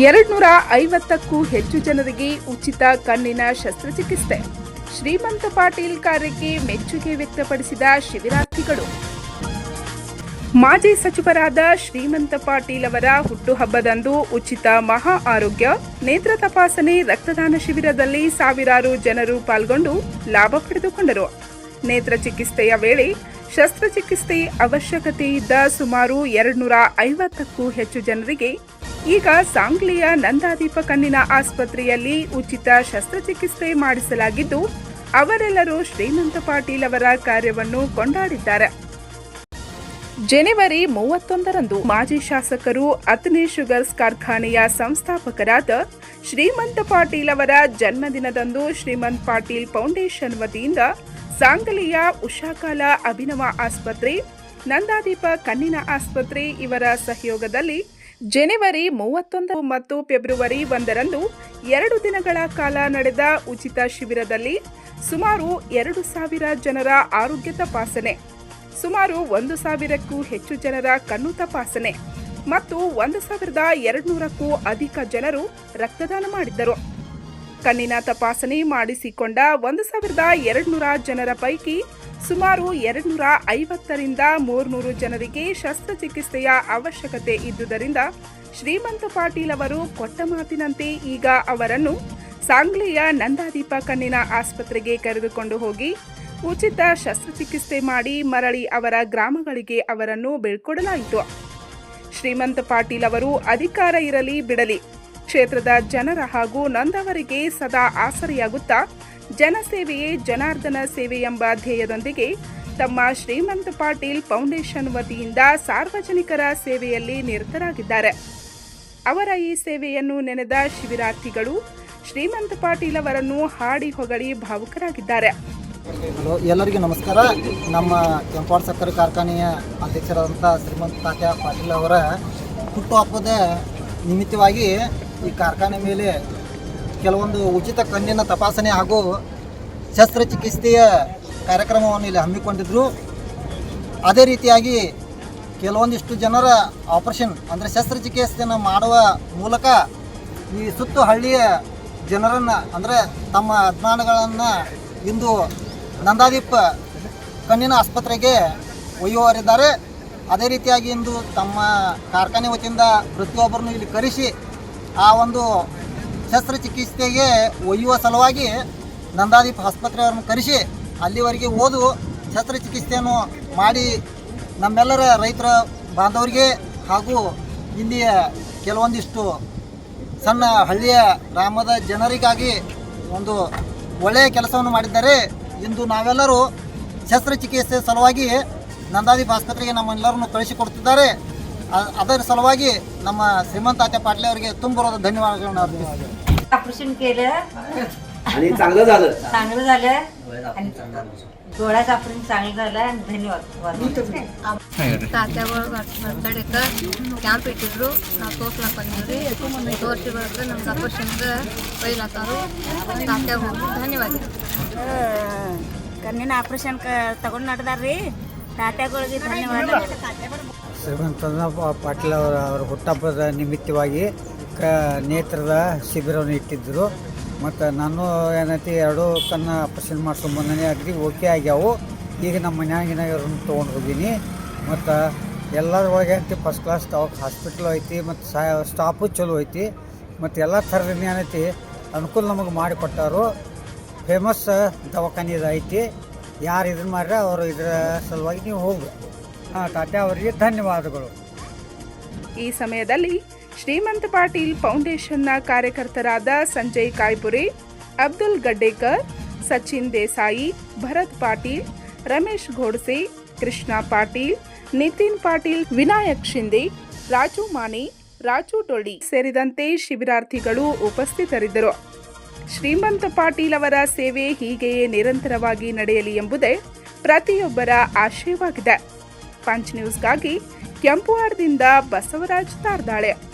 ಎರಡ್ನೂರ ಐವತ್ತಕ್ಕೂ ಹೆಚ್ಚು ಜನರಿಗೆ ಉಚಿತ ಕಣ್ಣಿನ ಶಸ್ತ್ರಚಿಕಿತ್ಸೆ. ಶ್ರೀಮಂತ ಪಾಟೀಲ್ ಕಾರ್ಯಕ್ಕೆ ಮೆಚ್ಚುಗೆ ವ್ಯಕ್ತಪಡಿಸಿದ ಶಿಬಿರಾರ್ಥಿಗಳು. ಮಾಜಿ ಸಚಿವರಾದ ಶ್ರೀಮಂತ ಪಾಟೀಲ್ ಅವರ ಹುಟ್ಟುಹಬ್ಬದಂದು ಉಚಿತ ಮಹಾ ಆರೋಗ್ಯ, ನೇತ್ರ ತಪಾಸಣೆ, ರಕ್ತದಾನ ಶಿಬಿರದಲ್ಲಿ ಸಾವಿರಾರು ಜನರು ಪಾಲ್ಗೊಂಡು ಲಾಭ ಪಡೆದುಕೊಂಡರು. ನೇತ್ರ ಚಿಕಿತ್ಸೆಯ ವೇಳೆ ಶಸ್ತ್ರಚಿಕಿತ್ಸೆ ಅವಶ್ಯಕತೆ ಇದ್ದ ಸುಮಾರು ಎರಡ್ನೂರ ಐವತ್ತಕ್ಕೂ ಹೆಚ್ಚು ಜನರಿಗೆ ಈಗ ಸಾಂಗ್ಲಿಯ ನಂದಾದೀಪ ಕಣ್ಣಿನ ಆಸ್ಪತ್ರೆಯಲ್ಲಿ ಉಚಿತ ಶಸ್ತ್ರಚಿಕಿತ್ಸೆ ಮಾಡಿಸಲಾಗಿದ್ದು, ಅವರೆಲ್ಲರೂ ಶ್ರೀಮಂತ ಪಾಟೀಲ್ ಅವರ ಕಾರ್ಯವನ್ನು ಕೊಂಡಾಡಿದ್ದಾರೆ. ಜನವರಿ ಮೂವತ್ತೊಂದರಂದು ಮಾಜಿ ಶಾಸಕರು ಅತ್ನಿ ಶುಗರ್ಸ್ ಕಾರ್ಖಾನೆಯ ಸಂಸ್ಥಾಪಕರಾದ ಶ್ರೀಮಂತ ಪಾಟೀಲ್ ಅವರ ಜನ್ಮದಿನದಂದು ಶ್ರೀಮಂತ್ ಪಾಟೀಲ್ ಫೌಂಡೇಶನ್ ವತಿಯಿಂದ ಸಾಂಗಲಿಯ ಉಷಾಕಾಲ ಅಭಿನವ ಆಸ್ಪತ್ರೆ, ನಂದಾದೀಪ ಕಣ್ಣಿನ ಆಸ್ಪತ್ರೆ ಇವರ ಸಹಯೋಗದಲ್ಲಿ ಜನವರಿ ಮೂವತ್ತೊಂದು ಮತ್ತು ಫೆಬ್ರವರಿ ಒಂದರಂದು ಎರಡು ದಿನಗಳ ಕಾಲ ನಡೆದ ಉಚಿತ ಶಿಬಿರದಲ್ಲಿ ಸುಮಾರು ಎರಡು ಸಾವಿರ ಜನರ ಆರೋಗ್ಯ ತಪಾಸಣೆ, ಸುಮಾರು ಒಂದು ಸಾವಿರಕ್ಕೂ ಹೆಚ್ಚು ಜನರ ಕಣ್ಣು ತಪಾಸಣೆ ಮತ್ತು ಒಂದು ಸಾವಿರದ ಎರಡುನೂರಕ್ಕೂ ಅಧಿಕ ಜನರು ರಕ್ತದಾನ ಮಾಡಿದ್ದರು. ಕಣ್ಣಿನ ತಪಾಸಣೆ ಮಾಡಿಸಿಕೊಂಡ ಒಂದು ಸಾವಿರದ ಎರಡುನೂರ ಜನರ ಪೈಕಿ ಸುಮಾರು ಎರಡುನೂರ ಐವತ್ತರಿಂದ ಮೂರ್ನೂರು ಜನರಿಗೆ ಶಸ್ತ್ರಚಿಕಿತ್ಸೆಯ ಅವಶ್ಯಕತೆ ಇದ್ದುದರಿಂದ ಶ್ರೀಮಂತ ಪಾಟೀಲ್ ಅವರು ಕೊಟ್ಟ ಮಾತಿನಂತೆ ಈಗ ಅವರನ್ನು ಸಾಂಗ್ಲಿಯ ನಂದಾದೀಪ ಕಣ್ಣಿನ ಆಸ್ಪತ್ರೆಗೆ ಕರೆದುಕೊಂಡು ಹೋಗಿ ಉಚಿತ ಶಸ್ತ್ರಚಿಕಿತ್ಸೆ ಮಾಡಿ ಮರಳಿ ಅವರ ಗ್ರಾಮಗಳಿಗೆ ಅವರನ್ನು ಬೀಳ್ಕೊಡಲಾಯಿತು. ಶ್ರೀಮಂತ ಪಾಟೀಲ್ ಅವರು ಅಧಿಕಾರ ಇರಲಿ ಬಿಡಲಿ, ಕ್ಷೇತ್ರದ ಜನರ ಹಾಗೂ ನೊಂದವರಿಗೆ ಸದಾ ಆಸರೆಯಾಗುತ್ತಾ ಜನಸೇವೆಯೇ ಜನಾರ್ದನ ಸೇವೆ ಎಂಬ ಧ್ಯೇಯದೊಂದಿಗೆ ತಮ್ಮ ಶ್ರೀಮಂತ ಪಾಟೀಲ್ ಫೌಂಡೇಶನ್ ವತಿಯಿಂದ ಸಾರ್ವಜನಿಕರ ಸೇವೆಯಲ್ಲಿ ನಿರತರಾಗಿದ್ದಾರೆ. ಅವರ ಈ ಸೇವೆಯನ್ನು ನೆನೆದ ಶಿಬಿರಾರ್ಥಿಗಳು ಶ್ರೀಮಂತ ಪಾಟೀಲ್ ಅವರನ್ನು ಹಾಡಿ ಹೊಗಳಿ ಭಾವುಕರಾಗಿದ್ದಾರೆ. ಹಲೋ, ಎಲ್ಲರಿಗೂ ನಮಸ್ಕಾರ. ನಮ್ಮ ಕೆಂಪಾಡ್ ಸಕ್ಕರೆ ಕಾರ್ಖಾನೆಯ ಅಧ್ಯಕ್ಷರಾದಂಥ ಶ್ರೀಮಂತ ತಾತ್ಯ ಪಾಟೀಲ್ ಅವರ ಹುಟ್ಟುಹಬ್ಬದ ನಿಮಿತ್ತವಾಗಿ ಈ ಕಾರ್ಖಾನೆ ಮೇಲೆ ಕೆಲವೊಂದು ಉಚಿತ ಕಣ್ಣಿನ ತಪಾಸಣೆ ಹಾಗೂ ಶಸ್ತ್ರಚಿಕಿತ್ಸೆಯ ಕಾರ್ಯಕ್ರಮವನ್ನು ಇಲ್ಲಿ ಹಮ್ಮಿಕೊಂಡಿದ್ದರು ಅದೇ ರೀತಿಯಾಗಿ ಕೆಲವೊಂದಿಷ್ಟು ಜನರ ಆಪರೇಷನ್ ಅಂದರೆ ಶಸ್ತ್ರಚಿಕಿತ್ಸೆಯನ್ನು ಮಾಡುವ ಮೂಲಕ ಈ ಸುತ್ತು ಹಳ್ಳಿಯ ಜನರನ್ನು ಅಂದರೆ ತಮ್ಮ ಅಜ್ಞಾನಗಳನ್ನು ಇಂದು ನಂದಾದೀಪ್ ಕಣ್ಣಿನ ಆಸ್ಪತ್ರೆಗೆ ಒಯ್ಯುವರಿದ್ದಾರೆ ಅದೇ ರೀತಿಯಾಗಿ ಇಂದು ತಮ್ಮ ಕಾರ್ಖಾನೆ ವತಿಯಿಂದ ಪ್ರತಿಯೊಬ್ಬರನ್ನು ಇಲ್ಲಿ ಕರೆಸಿ ಆ ಒಂದು ಶಸ್ತ್ರಚಿಕಿತ್ಸೆಗೆ ಒಯ್ಯುವ ಸಲುವಾಗಿ ನಂದಾದೀಪ್ ಆಸ್ಪತ್ರೆಯವರನ್ನು ಕರೆಸಿ ಅಲ್ಲಿವರೆಗೆ ಓದು ಶಸ್ತ್ರಚಿಕಿತ್ಸೆಯನ್ನು ಮಾಡಿ ನಮ್ಮೆಲ್ಲರ ರೈತರ ಬಾಂಧವರಿಗೆ ಹಾಗೂ ಇಲ್ಲಿಯ ಕೆಲವೊಂದಿಷ್ಟು ಸಣ್ಣ ಹಳ್ಳಿಯ ಗ್ರಾಮದ ಜನರಿಗಾಗಿ ಒಂದು ಒಳ್ಳೆಯ ಕೆಲಸವನ್ನು ಮಾಡಿದ್ದಾರೆ. ಇಂದು ನಾವೆಲ್ಲರೂ ಶಸ್ತ್ರಚಿಕಿತ್ಸೆ ಸಲುವಾಗಿ ನಂದಾದೀಪ್ ಆಸ್ಪತ್ರೆಗೆ ನಮ್ಮೆಲ್ಲರನ್ನು ಕಳಿಸಿಕೊಡ್ತಿದ್ದಾರೆ. ಅದರ ಸಲುವಾಗಿ ನಮ್ಮ ಶ್ರೀಮಂತ ಆತ್ಯ ಪಾಟೀಲ್ ಅವರಿಗೆ ತುಂಬಿರೋದ ಧನ್ಯವಾದಗಳನ್ನ ಅರ್ಪಿಸ್ತೀವಿ ऑपरेशन केलं आणि चांगलं झालं ಧನ್ಯವಾದ ತಾತ್ಯಾಗಳು ಮಾತಾಡಿದ್ದ ಕ್ಯಾಂಪ್ ಇಟ್ಟಿದ್ರು ನಾವು ತೋರ್ಸ್ಲಾಕ್ ಬಂದಿವ್ರಿ ತೋರಿಸಿ ಬರೋದು ನಮ್ಗೆ ಆಪರೇಷನ್ಗೆ ಧನ್ಯವಾದ ಕಣ್ಣಿನ ಆಪರೇಷನ್ ತಗೊಂಡು ನಡೆದಾರ್ರಿ ತಾತ್ಯಾಗಳಿಗೆ ಧನ್ಯವಾದ. ಪಾಟೀಲ್ ಅವರ ಅವರ ಹುಟ್ಟಹಬ್ಬದ ನಿಮಿತ್ತವಾಗಿ ಕ ನೇತ್ರದ ಶಿಬಿರವನ್ನು ಇಟ್ಟಿದ್ದರು. ಮತ್ತು ನಾನು ಏನೈತಿ, ಎರಡು ಕಣ್ಣ ಆಪರೇಷನ್ ಮಾಡ್ಕೊಂಡ್ಬಂದೇ ಅಗ್ರಿ ಓಕೆ ಆಗ್ಯಾವು. ಈಗ ನಮ್ಮ ಮನ್ಯಾಗಿನ ಇವ್ರನ್ನ ತೊಗೊಂಡು ಹೋಗೀನಿ. ಮತ್ತು ಎಲ್ಲರ ಒಳಗೆ ಐತಿ ಫಸ್ಟ್ ಕ್ಲಾಸ್ ದವಾಖ್ ಹಾಸ್ಪಿಟ್ಲು ಐತಿ, ಮತ್ತು ಸಾ ಸ್ಟಾಪು ಚಲೋ ಐತಿ. ಮತ್ತು ಎಲ್ಲ ಥರದ ಏನೈತಿ, ಅನುಕೂಲ ನಮಗೆ ಮಾಡಿಕೊಟ್ಟಾರು ಫೇಮಸ್ ದವಾಖಾನೆ ಐತಿ. ಯಾರು ಇದನ್ನ ಮಾಡ್ರೆ ಅವರು ಇದರ ಸಲುವಾಗಿ ನೀವು ಹೋಗ್ಬೇಕು ಹಾಂ ಟಾಟಾ ಅವರಿಗೆ ಧನ್ಯವಾದಗಳು. ಈ ಸಮಯದಲ್ಲಿ ಶ್ರೀಮಂತ ಪಾಟೀಲ್ ಫೌಂಡೇಶನ್ನ ಕಾರ್ಯಕರ್ತರಾದ ಸಂಜಯ್ ಕಾಯ್ಪುರಿ, ಅಬ್ದುಲ್ ಗಡ್ಡೇಕರ್, ಸಚಿನ್ ದೇಸಾಯಿ, ಭರತ್ ಪಾಟೀಲ್, ರಮೇಶ್ ಘೋಡ್ಸೆ ಕೃಷ್ಣ ಪಾಟೀಲ್, ನಿತಿನ್ ಪಾಟೀಲ್, ವಿನಾಯಕ್ ಶಿಂದೆ, ರಾಜು ಮಾನೆ ರಾಜು ಟೊಳ್ಳಿ ಸೇರಿದಂತೆ ಶಿಬಿರಾರ್ಥಿಗಳು ಉಪಸ್ಥಿತರಿದ್ದರು. ಶ್ರೀಮಂತ ಪಾಟೀಲ್ ಅವರ ಸೇವೆ ಹೀಗೆಯೇ ನಿರಂತರವಾಗಿ ನಡೆಯಲಿ ಎಂಬುದೇ ಪ್ರತಿಯೊಬ್ಬರ ಆಶಯವಾಗಿದೆ. ಪಂಚ್ ನ್ಯೂಸ್ಗಾಗಿ ಕೆಂಪುವಾಡದಿಂದ ಬಸವರಾಜ್ ತಾರ್ದಾಳೆ.